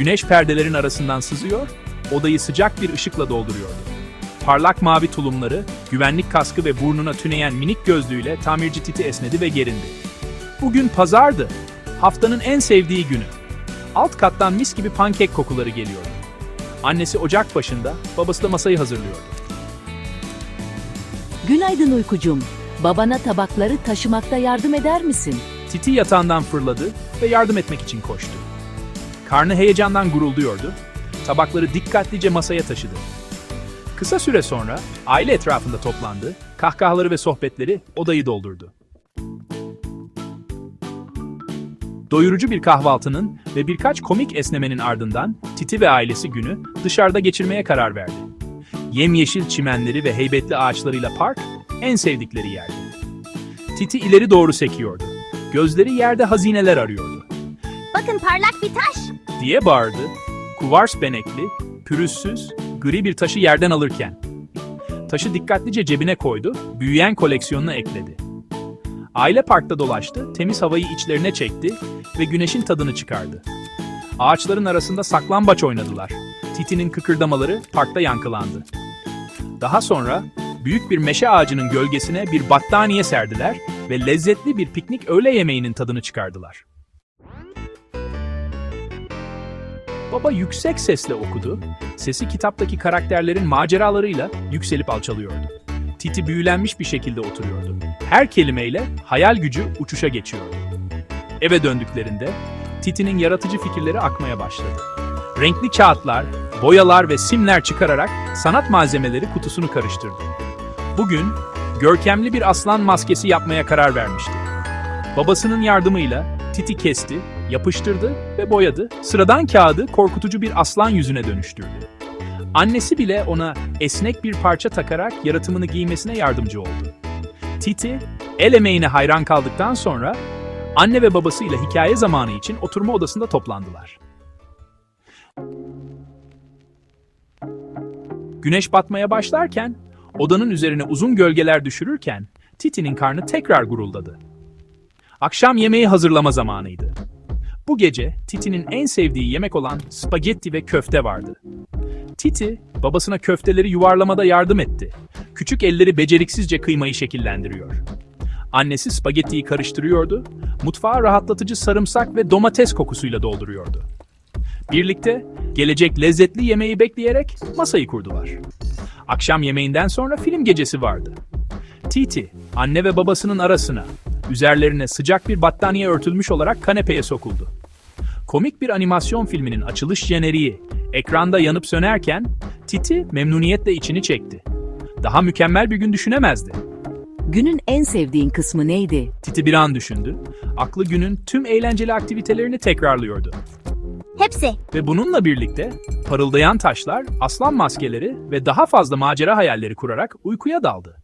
Güneş perdelerin arasından sızıyor, odayı sıcak bir ışıkla dolduruyordu. Parlak mavi tulumları, güvenlik kaskı ve burnuna tüneyen minik gözlüğüyle tamirci Titi esnedi ve gerindi. Bugün pazardı. Haftanın en sevdiği günü. Alt kattan mis gibi pankek kokuları geliyordu. Annesi ocak başında, babası da masayı hazırlıyordu. Günaydın uykucum. Babana tabakları taşımakta yardım eder misin? Titi yatağından fırladı ve yardım etmek için koştu. Karnı heyecandan gurulduyordu. Tabakları dikkatlice masaya taşıdı. Kısa süre sonra aile etrafında toplandı, kahkahaları ve sohbetleri odayı doldurdu. Doyurucu bir kahvaltının ve birkaç komik esnemenin ardından Titi ve ailesi günü dışarıda geçirmeye karar verdi. Yemyeşil çimenleri ve heybetli ağaçlarıyla park en sevdikleri yerdi. Titi ileri doğru sekiyordu. Gözleri yerde hazineler arıyordu. Bakın parlak bir taş. Diye bağırdı. Kuvars benekli, pürüzsüz, gri bir taşı yerden alırken. Taşı dikkatlice cebine koydu, büyüyen koleksiyonuna ekledi. Aile parkta dolaştı, temiz havayı içlerine çekti ve güneşin tadını çıkardı. Ağaçların arasında saklambaç oynadılar. Titi'nin kıkırdamaları parkta yankılandı. Daha sonra büyük bir meşe ağacının gölgesine bir battaniye serdiler ve lezzetli bir piknik öğle yemeğinin tadını çıkardılar. Baba yüksek sesle okudu. Sesi kitaptaki karakterlerin maceralarıyla yükselip alçalıyordu. Titi büyülenmiş bir şekilde oturuyordu. Her kelimeyle hayal gücü uçuşa geçiyordu. Eve döndüklerinde Titi'nin yaratıcı fikirleri akmaya başladı. Renkli kağıtlar, boyalar ve simler çıkararak sanat malzemeleri kutusunu karıştırdı. Bugün görkemli bir aslan maskesi yapmaya karar vermişti. Babasının yardımıyla Titi kesti, yapıştırdı ve boyadı. Sıradan kağıdı korkutucu bir aslan yüzüne dönüştürdü. Annesi bile ona esnek bir parça takarak yaratımını giymesine yardımcı oldu. Titi, el emeğine hayran kaldıktan sonra anne ve babasıyla hikaye zamanı için oturma odasında toplandılar. Güneş batmaya başlarken, odanın üzerine uzun gölgeler düşürürken Titi'nin karnı tekrar guruldadı. Akşam yemeği hazırlama zamanıydı. Bu gece Titi'nin en sevdiği yemek olan spagetti ve köfte vardı. Titi, babasına köfteleri yuvarlamada yardım etti. Küçük elleri beceriksizce kıymayı şekillendiriyor. Annesi spagettiyi karıştırıyordu, mutfağı rahatlatıcı sarımsak ve domates kokusuyla dolduruyordu. Birlikte gelecek lezzetli yemeği bekleyerek masayı kurdular. Akşam yemeğinden sonra film gecesi vardı. Titi, anne ve babasının arasına, üzerlerine sıcak bir battaniye örtülmüş olarak kanepeye sokuldu. Komik bir animasyon filminin açılış jeneriği ekranda yanıp sönerken Titi memnuniyetle içini çekti. Daha mükemmel bir gün düşünemezdi. Günün en sevdiğin kısmı neydi? Titi bir an düşündü. Aklı günün tüm eğlenceli aktivitelerini tekrarlıyordu. Hepsi. Ve bununla birlikte parıldayan taşlar, aslan maskeleri ve daha fazla macera hayalleri kurarak uykuya daldı.